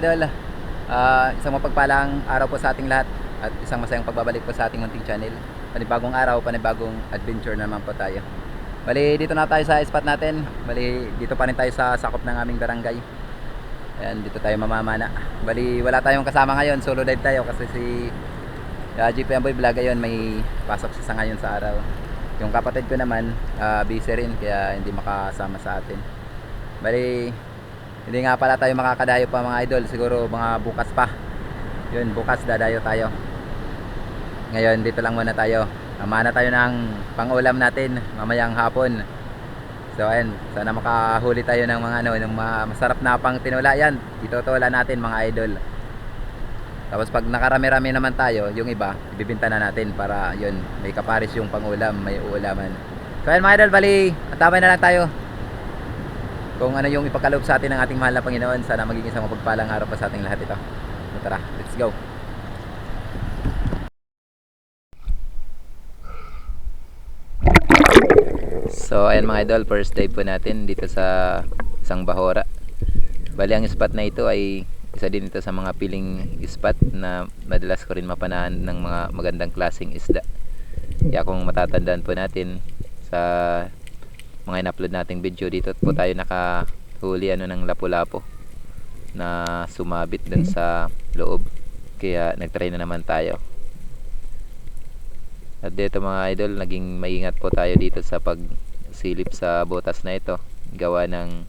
Mga idol, Ah, isang mapagpalang araw po sa ating lahat at isang masayang pagbabalik po sa ating munting channel. Panibagong araw, panibagong adventure na naman po tayo. Bali, dito na tayo sa spot natin. Bali, dito pa rin tayo sa sakop ng aming barangay. Ayan, dito tayo mamamana. Bali, wala tayong kasama ngayon. Solo dive tayo kasi si uh, GP Amboy Vlog ngayon may pasok siya ngayon sa araw. Yung kapatid ko naman, ah, busy rin kaya hindi makasama sa atin. Bali, hindi nga pala tayo makakadayo pa mga idol. Siguro mga bukas pa. Yun, bukas dadayo tayo. Ngayon, dito lang muna tayo. Amana tayo ng pangulam natin mamayang hapon. So ayun, sana makahuli tayo ng mga ano, ng masarap na pang tinula yan. Itutulan natin mga idol. Tapos pag nakarami-rami naman tayo, yung iba, ibibinta na natin para yun, may kaparis yung pangulam, may uulaman. So ayun mga idol, bali, atapay na lang tayo. Kung ano yung ipagkaloob sa atin ng ating mahal na Panginoon, sana maging isang mapagpalang araw pa sa ating lahat ito. Tara, let's go. So ayan mga idol, first day po natin dito sa isang bahora. Bali ang spot na ito ay isa din ito sa mga piling spot na madalas ko rin mapanahan ng mga magandang klaseng isda. Kaya kung matatandaan po natin sa mga in-upload nating video dito po tayo nakahuli ano ng lapu-lapo na sumabit dun sa loob. Kaya nagtry na naman tayo. At dito mga idol, naging maingat po tayo dito sa pagsilip sa botas na ito. Gawa ng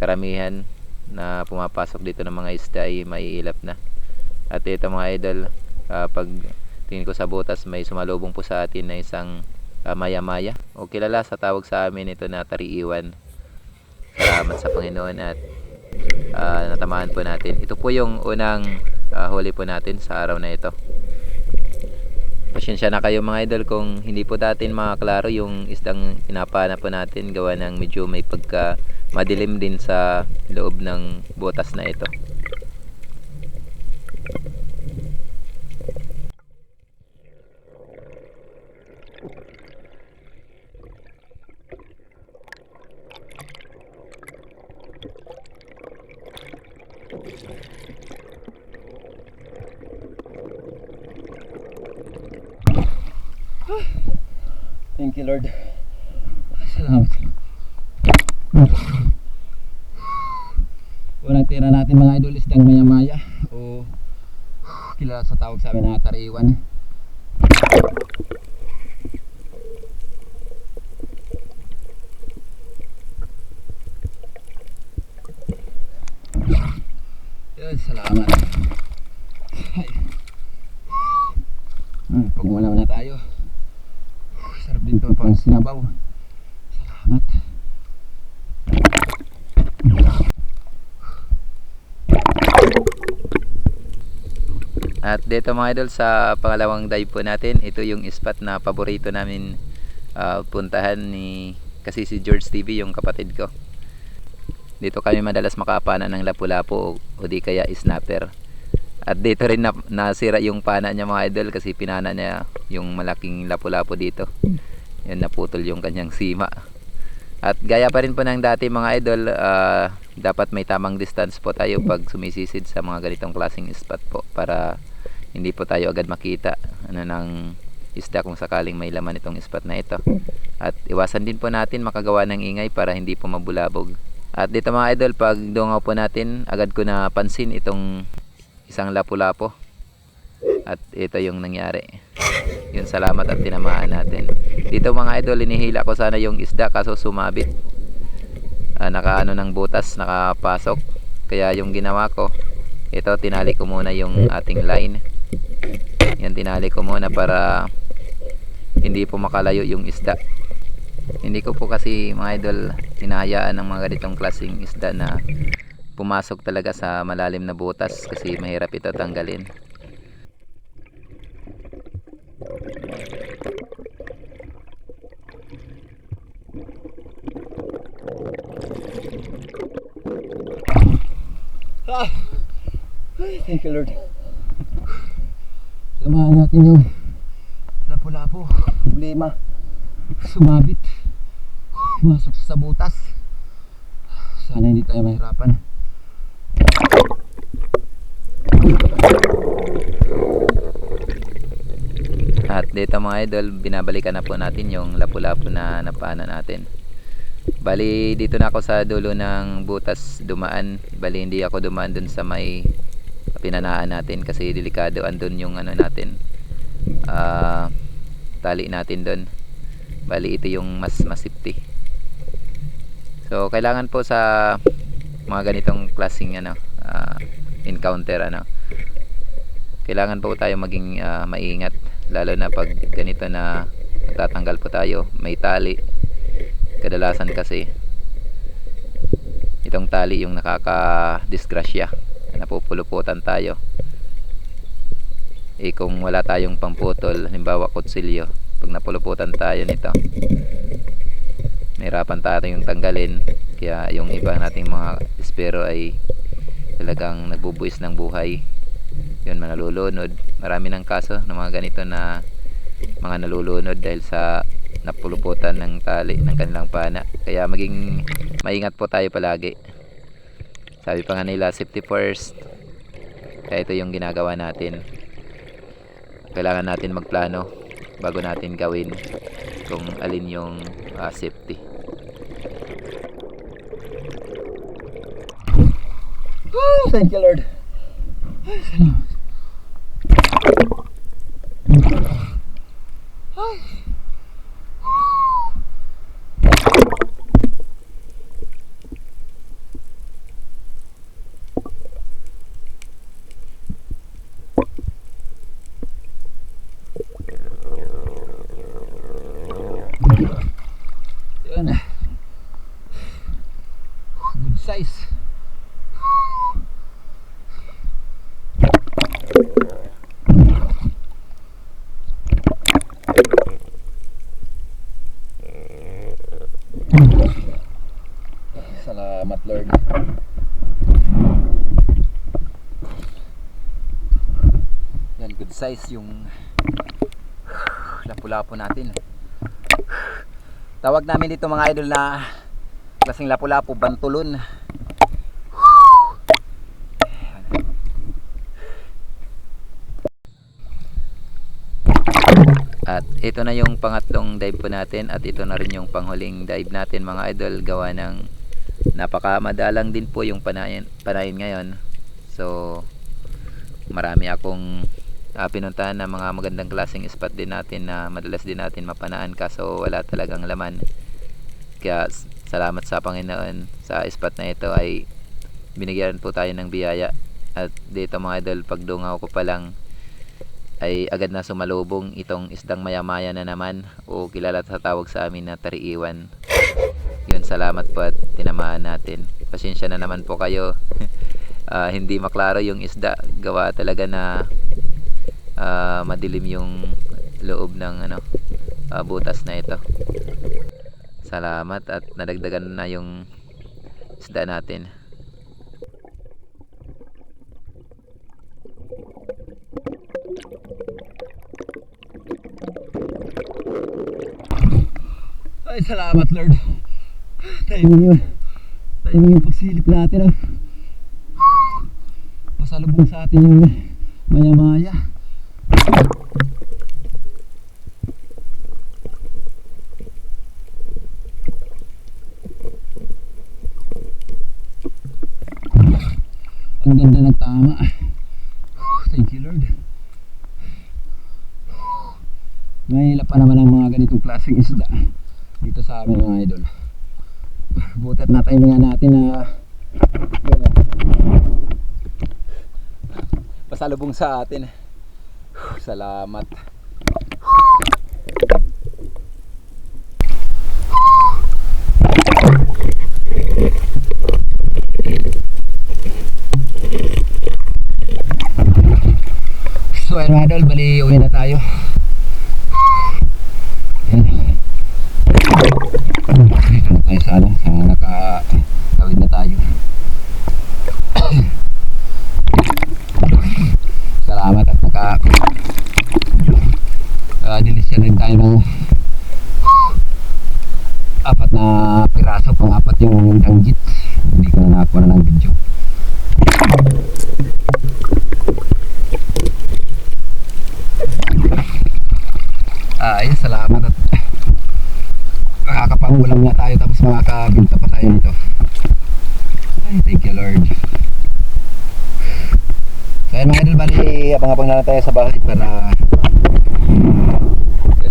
karamihan na pumapasok dito ng mga isda ay maiilap na. At ito mga idol, ah, pag tingin ko sa botas may sumalubong po sa atin na isang ah, maya-maya. O kilala sa tawag sa amin ito na tariiwan. Salamat sa Panginoon at ah, natamaan po natin. Ito po yung unang ah, huli po natin sa araw na ito. Pasensya na kayo mga idol kung hindi po natin makaklaro yung isdang pinapana po natin gawa ng medyo may pagka madilim din sa loob ng botas na ito. Thank you Lord. Salamat. Unang tira natin mga idol isdang maya-maya o kilala sa tawag sa amin na tariwan. Yun, salamat. Ay. Hmm, pag na tayo. Sarap din to pang sinabaw. Salamat. At dito mga idol sa pangalawang dive po natin, ito yung spot na paborito namin ah, puntahan ni kasi si George TV yung kapatid ko. Dito kami madalas makapana ng lapu-lapu o, o di kaya snapper. At dito rin na, nasira yung pana niya mga idol kasi pinana niya yung malaking lapu-lapu dito. Yan naputol yung kanyang sima. At gaya pa rin po ng dati mga idol, ah, dapat may tamang distance po tayo pag sumisisid sa mga ganitong klaseng spot po para hindi po tayo agad makita ano ng isda kung sakaling may laman itong spot na ito. At iwasan din po natin makagawa ng ingay para hindi po mabulabog. At dito mga idol, pag dungaw po natin, agad ko na pansin itong isang lapu-lapo. At ito yung nangyari. Yun salamat at tinamaan natin. Dito mga idol, inihila ko sana yung isda kaso sumabit. Ah, naka ano ng butas, nakapasok. Kaya yung ginawa ko, ito tinali ko muna yung ating line. Yan tinali ko muna para hindi po makalayo yung isda. Hindi ko po kasi mga idol hinahayaan ng mga ganitong klaseng isda na pumasok talaga sa malalim na butas kasi mahirap ito tanggalin. Ah! Thank you Lord. Samahan natin yung lapu-lapu. Problema. Sumabit. Masok sa butas. Sana hindi tayo mahirapan. At dito mga idol, binabalikan na po natin yung lapu-lapu na napaanan natin. Bali, dito na ako sa dulo ng butas dumaan. Bali, hindi ako dumaan dun sa may pinanaan natin kasi delikado andun yung ano natin. ah tali natin dun. Bali, ito yung mas masipti. So, kailangan po sa mga ganitong klaseng ano, ah, encounter ano. Kailangan po tayo maging ah, maingat lalo na pag ganito na tatanggal po tayo, may tali. Kadalasan kasi itong tali yung nakaka-disgrasya. Napupuluputan tayo. Eh kung wala tayong pamputol, halimbawa kutsilyo, pag napuluputan tayo nito, nahirapan tayo yung tanggalin. Kaya yung iba nating mga espero ay talagang nagbubuwis ng buhay. Yun, manalulunod. Marami ng kaso ng mga ganito na mga nalulunod dahil sa napuluputan ng tali ng kanilang pana. Kaya maging maingat po tayo palagi. Sabi pa nga nila, safety first. Kaya ito yung ginagawa natin. Kailangan natin magplano bago natin gawin kung alin yung ah, safety. Thank you, Lord. Yun. Good size. Salamat Lord. Size yung lapu-lapu natin. Tawag namin dito mga idol na klaseng lapu-lapu, bantulon. At ito na yung pangatlong dive po natin at ito na rin yung panghuling dive natin mga idol gawa ng napakamadalang din po yung panayin, panayin ngayon. So marami akong uh, pinuntahan na mga magandang klaseng spot din natin na madalas din natin mapanaan kaso wala talagang laman. Kaya salamat sa Panginoon. Sa spot na ito ay binigyan po tayo ng biyaya. At dito mga idol pagdungaw ko pa lang ay agad na sumalubong itong isdang mayamaya na naman o kilala sa tawag sa amin na tariiwan. Yun salamat po at tinamaan natin. Pasensya na naman po kayo. Ah, hindi maklaro yung isda. Gawa talaga na ah, madilim yung loob ng ano ah, butas na ito salamat at nadagdagan na yung isda natin Ay, salamat Lord. Timing yun. Timing yung pagsilip natin. Oh. Pasalubong sa atin yung maya-maya. Ang ganda ng tama. Thank you Lord. Mahila pa naman ang mga ganitong klaseng isda dito sa amin mga idol. Butat na timingan natin na pasalubong sa atin. Salamat. So idol, bali uwi na tayo. yung tanggit hindi ko na nakakuha na ng video. Ah, Ay salamat at nakakapangulam nga tayo tapos makakabinta pa tayo nito. Ay thank you lord. So ayun mga idol bali abang-abang na lang tayo sa bahay para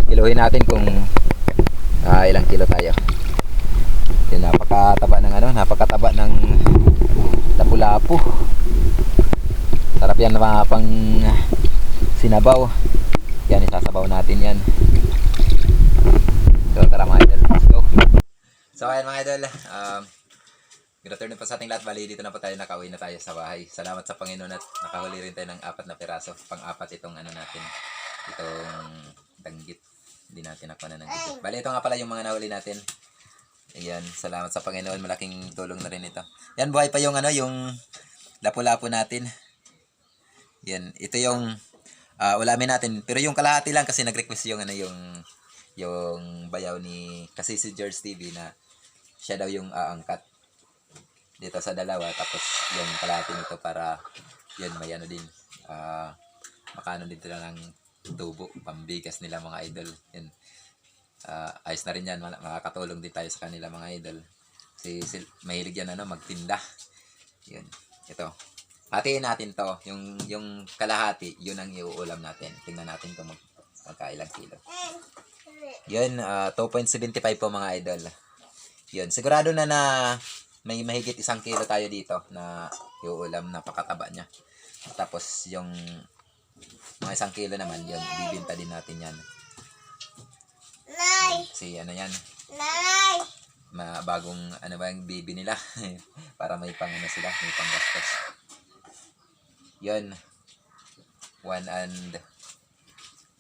kilohin natin kung uh, ilang kilo tayo. Yun, napakataba ng ano, napakataba ng lapu-lapu. Sarap yan mga pang sinabaw. Yan, isasabaw natin yan. So, tara mga idol, let's go. So, ayan mga idol, um, good afternoon po sa ating lahat. Bali, dito na po tayo, nakauwi na tayo sa bahay. Salamat sa Panginoon at nakahuli rin tayo ng apat na piraso. Pang-apat itong ano natin, itong danggit. Hindi natin nakuha na ng gigit. Bali, ito nga pala yung mga nahuli natin. Ayan, salamat sa Panginoon. Malaking tulong na rin ito. Yan, buhay pa yung ano, yung lapu-lapu natin. Yan, ito yung ah, ulamin natin. Pero yung kalahati lang kasi nag-request yung ano, yung yung bayaw ni kasi si George TV na siya daw yung aangkat dito sa dalawa tapos yung kalahati nito para yun may ano din ah makano din sila ng tubo pambigas nila mga idol yun Ah, ayos na rin yan. Makakatulong din tayo sa kanila mga idol. Si, si mahilig yan ano magtinda. Yun. Ito. Hatiin natin to. Yung yung kalahati yun ang iuulam natin. Tingnan natin kung mag, magkailang kilo. Yun, ah, 2.75 po mga idol. Yun, sigurado na na may mahigit isang kilo tayo dito na iuulam. Na pakataba niya. Tapos yung mga isang kilo naman, yun, bibinta din natin yan. Nay! Kasi ano yan, Nay! ma bagong ano ba yung bibi nila para may pang ano sila, may pang gastos. Yun. One and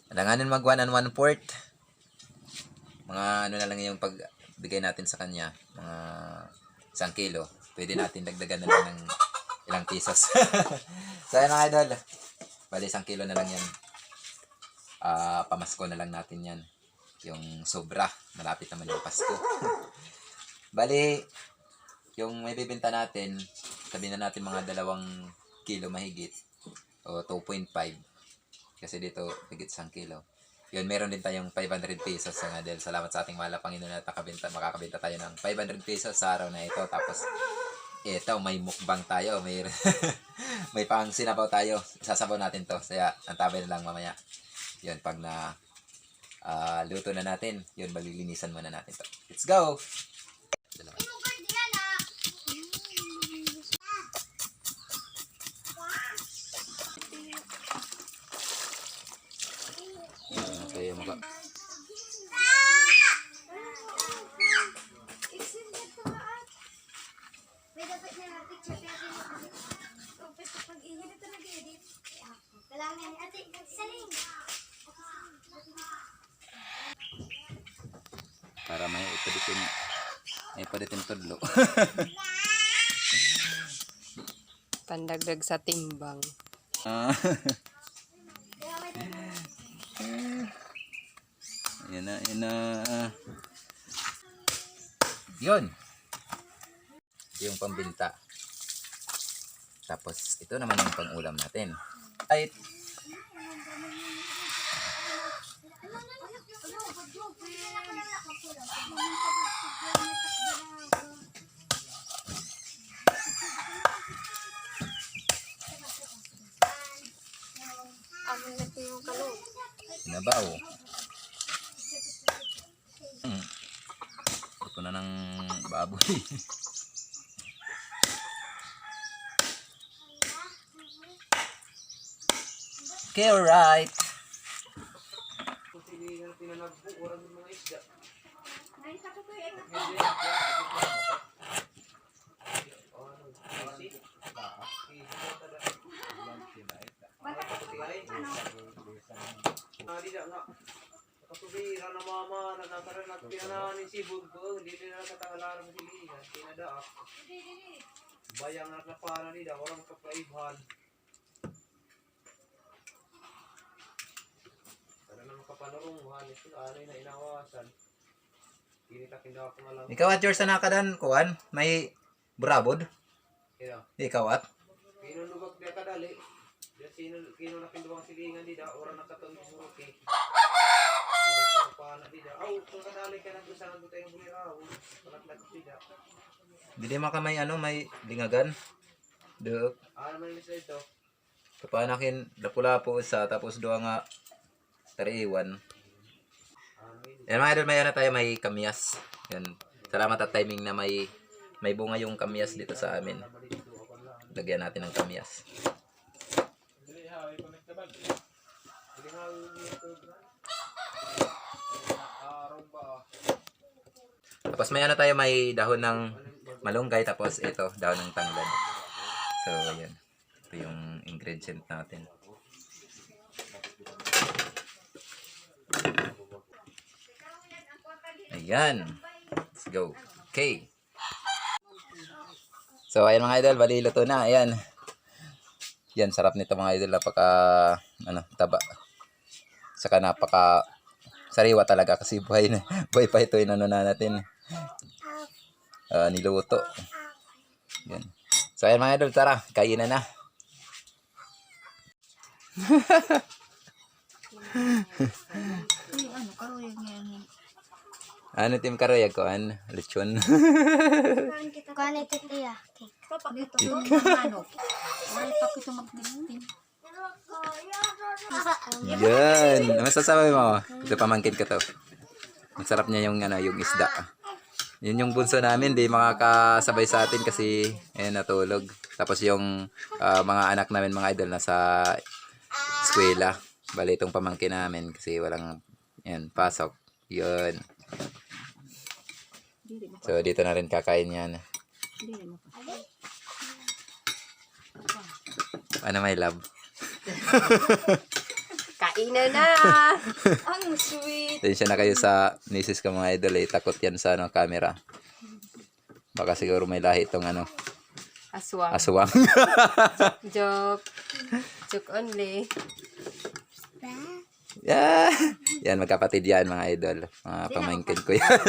Alanganin mag one and one fourth. Mga ano na lang yung pagbigay natin sa kanya, mga isang kilo. Pwede natin dagdagan na lang ng ilang pesos. so ayun mga idol. Bali isang kilo na lang yan. Ah, pamasko na lang natin yan. Yung sobra. Malapit naman yung Pasko. Bali, yung may bibenta natin, sabihin na natin mga dalawang kilo mahigit o 2.5 kasi dito higit isang kilo. Yun, meron din tayong 500 pesos nga dahil salamat sa ating mahal na Panginoon na nakabenta, makakabenta tayo ng 500 pesos sa araw na ito. Tapos, ito, may mukbang tayo. May, may pang sinabaw tayo. Sasabaw natin to. Kaya, antabay na lang mamaya. Yun, pag na ah, luto na natin, yun, malilinisan muna natin to. Let's go! Dalawa. Kaya ito nag-edit. Kailangan. Ate, saling. Para may ipaditin may ipaditin tudlo. Pandagdag sa timbang. Ah. Yan na, yan na. Yun. Yung pambinta. Tapos, ito naman yung pang-ulam natin. Ay, Nabaw. Hmm. Ito na ng baboy. okay, alright. Hindi na nga. Katubira na mama, nagkakaroon ng pinanahan ni Sibog ko, hindi nila katangalaran ng silihan, tinadaak. Bayang na napara nila, walang kapaibhan. Para na inawasan. Tinitakin daw ako nga lang. Ikaw at George na nakadan, kuan, may brabod. Kaya, Ikaw at. kinunubag niya kadali. Diyan sino, kino na pinduwang silingan nila, orang nakatawid sa ruki. Orang sa kapana nila. Aw, kung kadali ka na doon sa nagutay ng buliraw. Panaklat nila. Dili man ka may ano, may lingagan. Do. Ano naman yung isa ito? Kapanakin, lapu-lapu sa tapos doa nga tariwan. Yan mga idol, may ano tayo, may kamyas. Yan. Salamat at timing na may may bunga yung kamyas dito sa amin. Lagyan natin ng kamyas. Tapos may ano tayo, may dahon ng malunggay tapos ito, dahon ng tanglad. So, yan. Ito yung ingredient natin. Ayan. Let's go. Okay. So, ayan mga idol, bali luto na. Ayan. Yan, sarap nito mga idol. Napaka, ano, taba. Saka napaka sariwa talaga kasi buhay na buhay pa ito yung ano na natin Ah, niluto yan so ayan mga idol tara kainan na ano tim karoy ko an lechon. Kuhan ito tiya. yan ano masasabi mo ito pamangkin ko to. Masarap niya yung ano yung isda. Yun yung bunso namin di makakasabay sa atin kasi ayun natulog. Tapos yung ah, mga anak namin mga idol nasa eskwela. Bali itong pamangkin namin kasi walang yan pasok. Yun so dito na rin kakain yan ano may love Kainan na! Ang sweet. Tensya na kayo sa misis ko mga idol eh. Takot yan sa ano, camera. Baka siguro may lahi itong ano, Aswang. aswang. Joke. Joke only. Yeah. Yan, magkapatid yan mga idol. Mga pamangkin ko yan.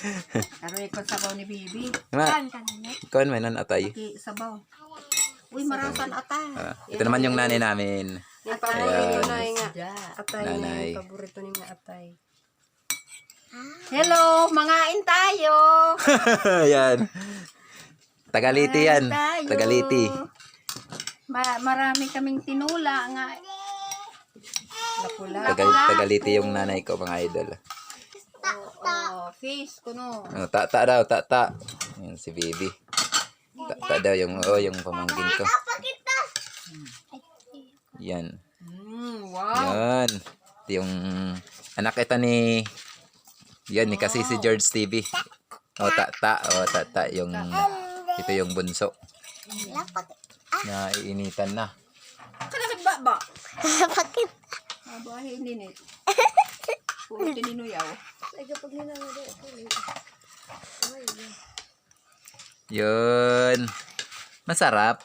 Aroy ko sabaw ni Bibi. Ma, ikaw may nan atay. Sabaw. Uy, marasan ata. Ah, ito naman yung nanay namin. Yung paborito na nga. Atay na yung paborito ni nga atay. Hello, mangain tayo. yan. Tagaliti yan. Tagaliti. Ma- marami kaming tinula nga. Lapula. Tagal Tagaliti yung nanay ko mga idol. Oh, fish kuno. Oh, tata daw, tata. Yan si Bibi. Tata daw yung, oh, yung pamangkin ko. Yan. Mm, wow. Yan. Ito yung anak ito ni yan ni kasi si George TV. O tata, o tata yung ito yung bunso. Na iinitan na. Kada ba ba? Bakit? Aba, hindi ni. Puro tininuyaw. Nagkapag nila mo doon. Yun. Masarap.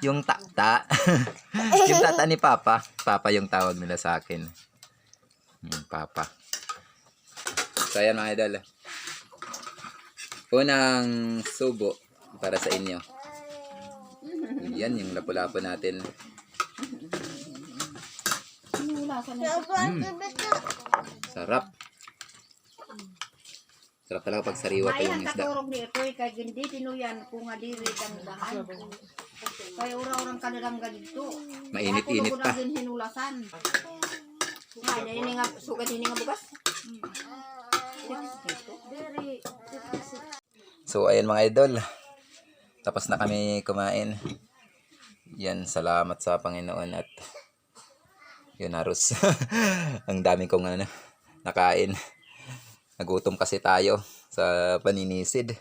Yung tata. yung tata ni Papa. Papa yung tawag nila sa akin. Yung Papa. So ayan mga idol. Unang subo para sa inyo. Yan yung lapu-lapu natin. Na. Sarap. Sarap talaga pag sariwa pa yung Mayan isda. katurog ni ito, kay hindi tinuyan ko nga diri kang dahan. Kaya ura-urang kanilang ganito. Mainit-init pa. Ako hinulasan. Nga, ini nga, sugat nga bukas. So, ayan mga idol. Tapos na kami kumain. Yan, salamat sa Panginoon at yun, Arus. Ang dami kong ano, nakain. Nagutom kasi tayo sa paninisid.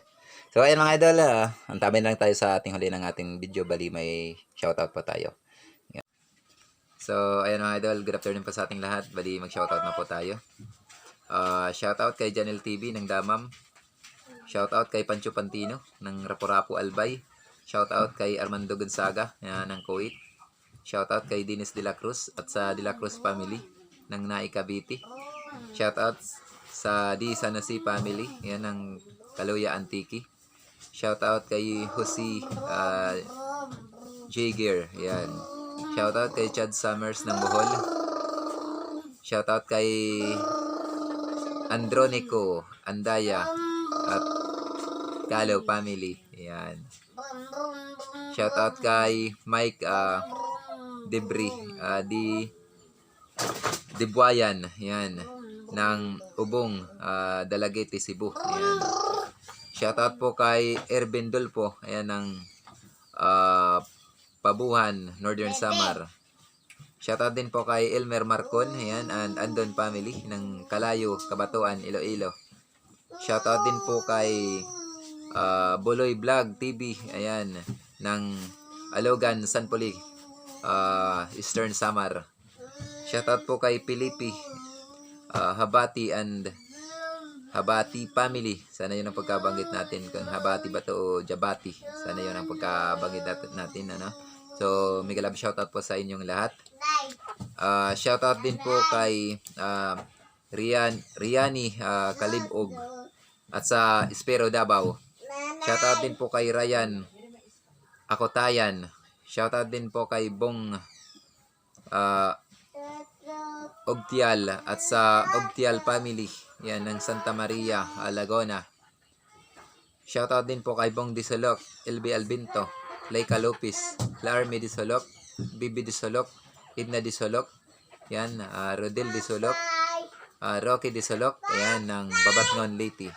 So, ayan mga idol. ah, ang dami lang tayo sa ating huli ng ating video. Bali, may shoutout pa tayo. Yan. So, ayan mga idol. Good afternoon pa sa ating lahat. Bali, mag-shoutout na po tayo. Ah, shoutout kay Janel TV ng Damam. Shoutout kay Pancho Pantino ng Raporapo Albay. Shoutout kay Armando Gonzaga yan, ng Kuwait. Shoutout kay Dinis De La Cruz at sa De La Cruz family ng Nai Cavite. Shoutout sa Di Sanasi family yan ng Kaluya Antiki. Shoutout kay Jose uh, J. Gear. Yan. Shoutout kay Chad Summers ng Bohol. Shoutout kay Andronico Andaya at Calo family. Ayan. Shoutout kay Mike uh, Debris. Uh, di Dibuayan. Ayan. Ng Ubong. Uh, Dalagete, Cebu. Ayan. Shoutout po kay Ervin Dulpo. Ayan ng uh, Pabuhan, Northern Samar. Shoutout din po kay Elmer Marcon, ayan, and Andon family ng Kalayo, Kabatuan, Iloilo. Shoutout din po kay ah, Buloy Vlog TV, ayan, ng Alogan, Sanpoli, ah, Eastern Samar. Shoutout po kay Pilipi, ah, Habati and Habati family. Sana yun ang pagkabanggit natin kung Habati ba to o Jabati. Sana yun ang pagkabanggit nat- natin, ano. So, mega love shoutout po sa inyong lahat. Ah, shoutout din po kay ah, Rian Riani ah, Kalibog at sa Espero Davao. Shoutout din po kay Ryan Akotayan. Shoutout din po kay Bong ah, Ogtial at sa Ogtial family. Yan ng Santa Maria, Laguna. Shoutout din po kay Bong Disolok, LB Albinto, Laika Lopez, Larmy Disolok, Bibi Disolok, Idna Disolok, yan, ah, Rodel Disolok, ah, Rocky Disolok, ayan, ng Babatngon Liti.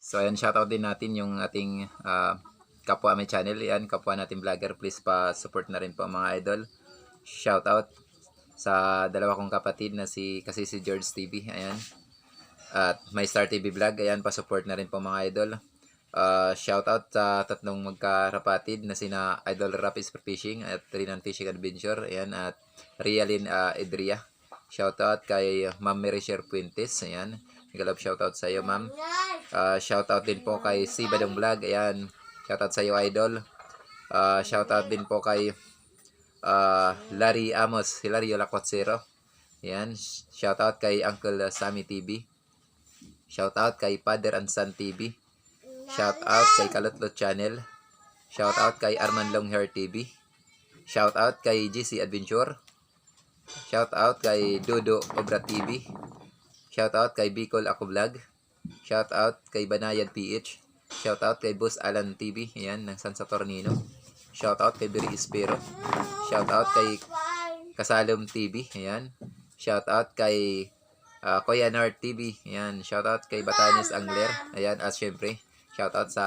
So, ayan, shoutout din natin yung ating ah, kapwa may channel. Yan, kapwa natin vlogger. Please pa-support na rin po mga idol. Shoutout sa dalawa kong kapatid na si kasi si George TV. Ayan. At My Star TV Vlog. Ayan, pa-support na rin po mga idol. Uh, shoutout sa tatlong magkarapatid na sina Idol Rapis for Fishing at Rinan Fishing Adventure. Ayan, at Rialin uh, Edria. Shoutout kay Ma'am Mary Sher. Ayan. Nagalab shoutout sa iyo, ma'am. Uh, shoutout din po kay Si Badong Vlog. Ayan. Shoutout sa iyo, idol. Uh, shoutout din po kay uh, Larry Amos. Si Larry Olacotsero. Ayan. Shoutout kay Uncle Sammy TV. Shoutout kay Father and Son TV. Shoutout kay Kalotlot Channel. Shoutout kay Arman Longhair TV. Shoutout kay GC Adventure. Shoutout kay Dodo Obra TV. Shoutout kay Bicol Ako Vlog. Shoutout kay Banayad PH. Shoutout kay Boss Alan TV. Ayan, ng San Saturnino. Shoutout kay Biri Espero. Shoutout kay Kasalom TV. Ayan. Shoutout kay uh, Kuya Nard TV. Ayan. Shoutout kay Batanes Angler. Ayan. At syempre, shoutout sa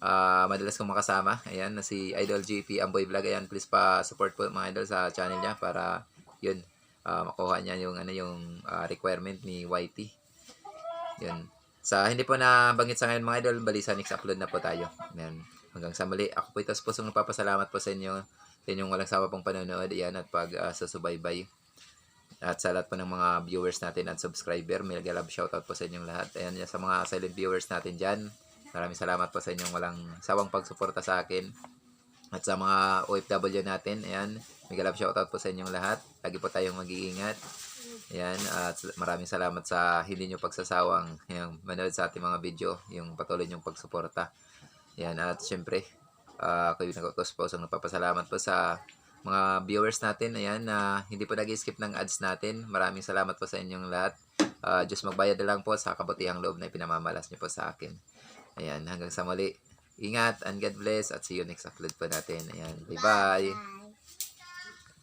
ah, madalas kong makasama. Ayan. Na si Idol GP Amboy Vlog. Ayan. Please pa-support po mga idol sa channel niya para yun ah, makuha niya yung ano yung ah, requirement ni YT. Yun. Sa hindi po na banggit sa ngayon mga idol, bali sa next upload na po tayo. Ayan. Hanggang sa muli, ako po ito sa pusong nagpapasalamat po sa inyo sa inyong walang sawa pong panonood. Ayan, at pag ah, susubaybay. At sa lahat po ng mga viewers natin at subscriber, may love shoutout po sa inyong lahat. Ayan, sa mga silent viewers natin dyan, maraming salamat po sa inyong walang sawang pagsuporta sa akin. At sa mga OFW natin, ayan, may love shoutout po sa inyong lahat. Lagi po tayong mag-iingat. Ayan, at maraming salamat sa hindi nyo pagsasawang yung manood sa ating mga video, yung patuloy nyong pagsuporta. Ayan, at syempre, uh, kayo nagkakos ang napapasalamat po sa mga viewers natin, ayan, na hindi po nag-skip ng ads natin. Maraming salamat po sa inyong lahat. Uh, Diyos magbayad na lang po sa kabutihang loob na ipinamamalas niyo po sa akin. Ayan, hanggang sa muli. Ingat and God bless at see you next upload po natin. Ayan, bye-bye.